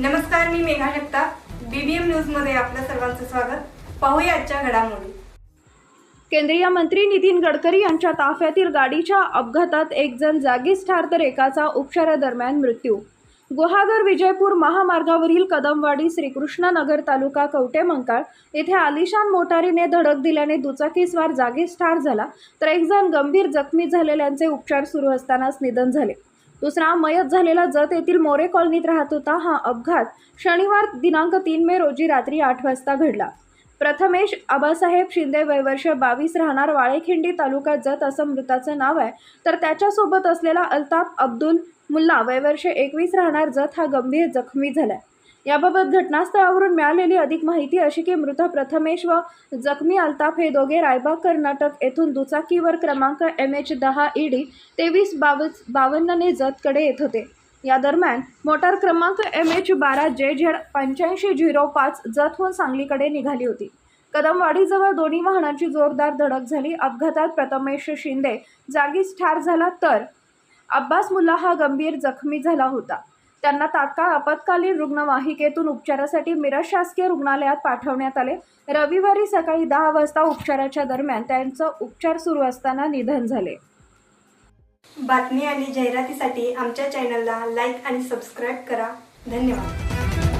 नमस्कार मी मेघा जगताप. बीबीएम न्यूजमध्ये आपलं सर्वांचं स्वागत. पाहूया आजच्या घडामोडी. केंद्रीय मंत्री नितीन गडकरी यांच्या ताफ्यातील गाडीच्या अपघातात एक जण जागीच ठार तर एकाचा उपचारादरम्यान मृत्यू. गुहागर विजयपूर महामार्गावरील कदमवाडी श्रीकृष्णनगर तालुका कवटे मंकाळ येथे आलिशान मोटारीने धडक दिल्याने दुचाकीस्वार जागीच ठार झाला तर एक जण गंभीर जखमी झालेल्यांचे उपचार सुरू असतानाच निधन झाले. दुसरा मयत झालेला जत येथील मोरे कॉलनीत राहत होता. हा अपघात शनिवार दिनांक तीन मे रोजी रात्री आठ वाजता घडला. प्रथमेश आबासाहेब शिंदे वयवर्ष बावीस राहणार वाळेखिंडी तालुका जत असं मृताचं नाव आहे. तर त्याच्यासोबत असलेला अल्ताफ अब्दुल मुल्ला वयवर्ष एकवीस राहणार जत हा गंभीर जखमी झालाय. याबाबत घटनास्थळावरून मिळालेली अधिक माहिती अशी की मृत प्रथमेश व जखमी अल्ताफ हे दोघे रायबाग कर्नाटक येथून दुचाकीवर क्रमांक एम एच दहा ईडी तेवीस बावीस बावन्नने जतकडे येत होते. या दरम्यान मोटार क्रमांक एम एच बारा जे झेड पंच्याऐंशी झिरो पाच जतहून सांगलीकडे निघाली होती. कदमवाडीजवळ दोन्ही वाहनांची जोरदार धडक झाली. अपघातात प्रथमेश शिंदे जागीच ठार झाला तर अब्बास मुल्ला हा गंभीर जखमी झाला होता. त्यांना तात्काळ आपत्कालीन रुग्णवाहिकेतून उपचारासाठी मिरज शासकीय रुग्णालयात पाठवण्यात आले. रविवारी सकाळी दहा वाजता उपचाराच्या दरम्यान त्यांचं उपचार सुरू असताना निधन झाले. बातमी आणि जाहिरातीसाठी आमच्या चॅनलला लाईक आणि सबस्क्राईब करा. धन्यवाद.